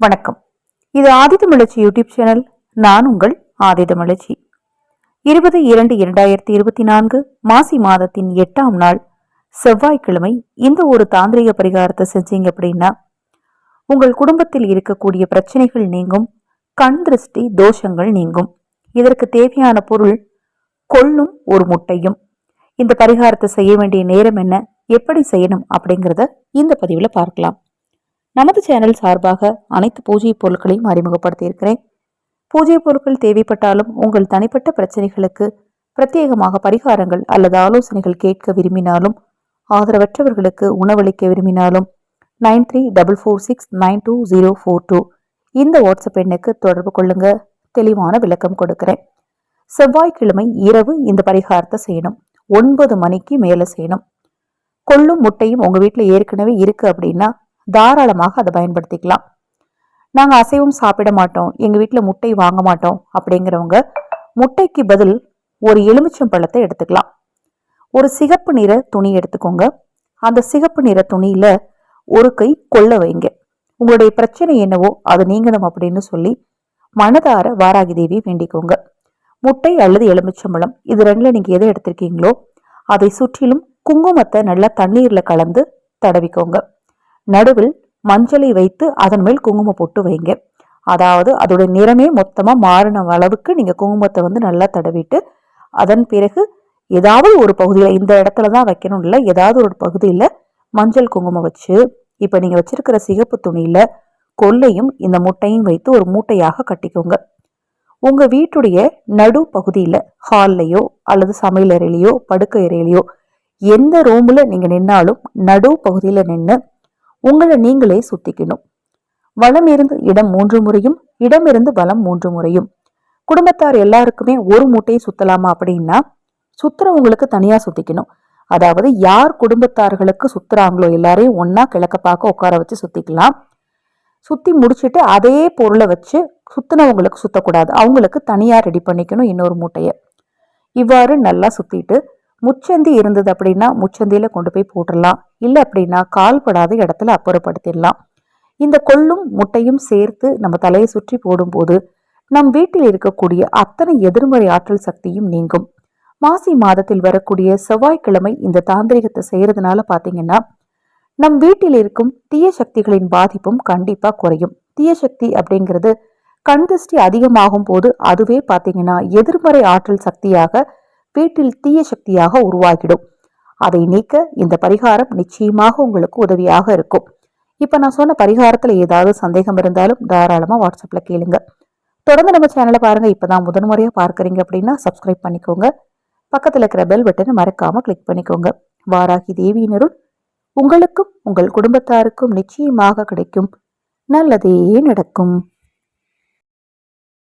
வணக்கம். இது ஆதிதமிழச்சி YouTube channel. நான் உங்கள் ஆதிதமிழச்சி இருபது இரண்டு இரண்டாயிரத்தி இருபத்தி நான்கு மாசி மாதத்தின் எட்டாம் நாள் செவ்வாய்க்கிழமை இந்த ஒரு தாந்திரிக பரிகாரத்தை செஞ்சீங்க அப்படின்னா உங்கள் குடும்பத்தில் இருக்கக்கூடிய பிரச்சனைகள் நீங்கும் கண் திருஷ்டி தோஷங்கள் நீங்கும். இதற்கு தேவையான பொருள் கொள்ளும் ஒரு முட்டையும். இந்த பரிகாரத்தை செய்ய வேண்டிய நேரம் என்ன எப்படி செய்யணும் அப்படிங்கிறத இந்த பதிவில் பார்க்கலாம். நமது சேனல் சார்பாக அனைத்து பூஜை பொருட்களையும் அறிமுகப்படுத்தியிருக்கிறேன். பூஜை பொருட்கள் தேவைப்பட்டாலும் உங்கள் தனிப்பட்ட பிரச்சனைகளுக்கு பிரத்யேகமாக பரிகாரங்கள் அல்லது ஆலோசனைகள் கேட்க விரும்பினாலும் ஆதரவற்றவர்களுக்கு உணவளிக்க விரும்பினாலும் nine three double four six nine two zero four two இந்த வாட்ஸ்அப் எண்ணுக்கு தொடர்பு கொள்ளுங்க. தெளிவான விளக்கம் கொடுக்கிறேன். செவ்வாய்க்கிழமை இரவு இந்த பரிகாரத்தை செய்யணும். ஒன்பது மணிக்கு மேலே செய்யணும். கொள்ளும் முட்டையும் உங்கள் வீட்டில் ஏற்கனவே இருக்குது அப்படின்னா தாராளமாக அதை பயன்படுத்திக்கலாம். நாங்கள் அசைவம் சாப்பிட மாட்டோம். எங்கள் வீட்டில் முட்டை வாங்க மாட்டோம் அப்படிங்கிறவங்க முட்டைக்கு பதில் ஒரு எலுமிச்சம் பழத்தை எடுத்துக்கலாம். ஒரு சிகப்பு நிற துணி எடுத்துக்கோங்க. அந்த சிகப்பு நிற துணியில் ஒரு கை கொள்ள வைங்க. உங்களுடைய பிரச்சனை என்னவோ அது நீங்கணும் அப்படின்னு சொல்லி மனதார வாராகி தேவி வேண்டிக்கோங்க. முட்டை அல்லது எலுமிச்சம்பழம் இது ரெண்டில் நீங்கள் எதை எடுத்திருக்கீங்களோ அதை சுற்றிலும் குங்குமத்தை நல்லா தண்ணீரில் கலந்து தடவிக்கோங்க. நடுவில் மஞ்சளை வைத்து அதன் மேல் குங்குமம் போட்டு வைங்க. அதாவது அதோட நிறமே மொத்தமாக மாறின அளவுக்கு நீங்கள் குங்குமத்தை வந்து நல்லா தடவிட்டு அதன் பிறகு ஏதாவது ஒரு பகுதியில் இந்த இடத்துல தான் வைக்கணும் இல்லை ஏதாவது ஒரு பகுதியில் மஞ்சள் குங்குமம் வச்சு இப்போ நீங்கள் வச்சிருக்கிற சிகப்பு துணியில் கொல்லையும் இந்த முட்டையும் வைத்து ஒரு மூட்டையாக கட்டிக்கோங்க. உங்கள் வீட்டுடைய நடு பகுதியில் ஹால்லையோ அல்லது சமையல் அறையிலையோ படுக்கை அறையிலையோ எந்த ரூமில் நீங்கள் நின்னாலும் நடு பகுதியில் நின்று உங்களை நீங்களே சுத்திக்கணும். வளம் இருந்து இடம் மூன்று முறையும் இடமிருந்து வளம் மூன்று முறையும். குடும்பத்தார் எல்லாருக்குமே ஒரு மூட்டையை சுத்தலாமா அப்படின்னா சுத்துறவங்களுக்கு தனியா சுத்திக்கணும். அதாவது யார் குடும்பத்தார்களுக்கு சுத்துறாங்களோ எல்லாரையும் ஒன்னா கிழக்க பார்க்க உட்கார வச்சு சுத்திக்கலாம். சுத்தி முடிச்சுட்டு அதே பொருளை வச்சு சுத்தினவங்களுக்கு சுத்தக்கூடாது. அவங்களுக்கு தனியா ரெடி பண்ணிக்கணும் இன்னொரு மூட்டையை. இவ்வாறு நல்லா சுத்திட்டு முச்சந்தி இருந்தது அப்படின்னா முச்சந்தியில் கொண்டு போய் போட்டுடலாம். இல்லை அப்படின்னா கால்படாத இடத்துல அப்புறப்படுத்திடலாம். இந்த கொள்ளும் முட்டையும் சேர்த்து நம்ம தலையை சுற்றி போடும்போது நம் வீட்டில் இருக்கக்கூடிய அத்தனை எதிர்மறை ஆற்றல் சக்தியும் நீங்கும். மாசி மாதத்தில் வரக்கூடிய செவ்வாய்க்கிழமை இந்த தாந்திரிகத்தை செய்கிறதுனால பார்த்தீங்கன்னா நம் வீட்டில் இருக்கும் தீய சக்திகளின் பாதிப்பும் கண்டிப்பாக குறையும். தீய சக்தி அப்படிங்கிறது கண் திருஷ்டி அதிகமாகும் போது அதுவே பார்த்தீங்கன்னா எதிர்மறை ஆற்றல் சக்தியாக வீட்டில் தீய சக்தியாக உருவாகிடும். அதை நீக்க இந்த பரிகாரம் நிச்சயமாக உங்களுக்கு உதவியாக இருக்கும். இப்போ நான் சொன்ன பரிகாரத்தில் ஏதாவது சந்தேகம் இருந்தாலும் தாராளமாக வாட்ஸ்அப்பில் கேளுங்க. தொடர்ந்து நம்ம சேனலை பாருங்கள் இப்போ தான் முதன்முறையாக பார்க்குறீங்க அப்படின்னா சப்ஸ்கிரைப் பண்ணிக்கோங்க. பக்கத்தில் இருக்கிற பெல் பட்டனை மறக்காமல் கிளிக் பண்ணிக்கோங்க. வாராகி தேவியினருள் உங்களுக்கும் உங்கள் குடும்பத்தாருக்கும் நிச்சயமாக கிடைக்கும். நல்லதே நடக்கும்.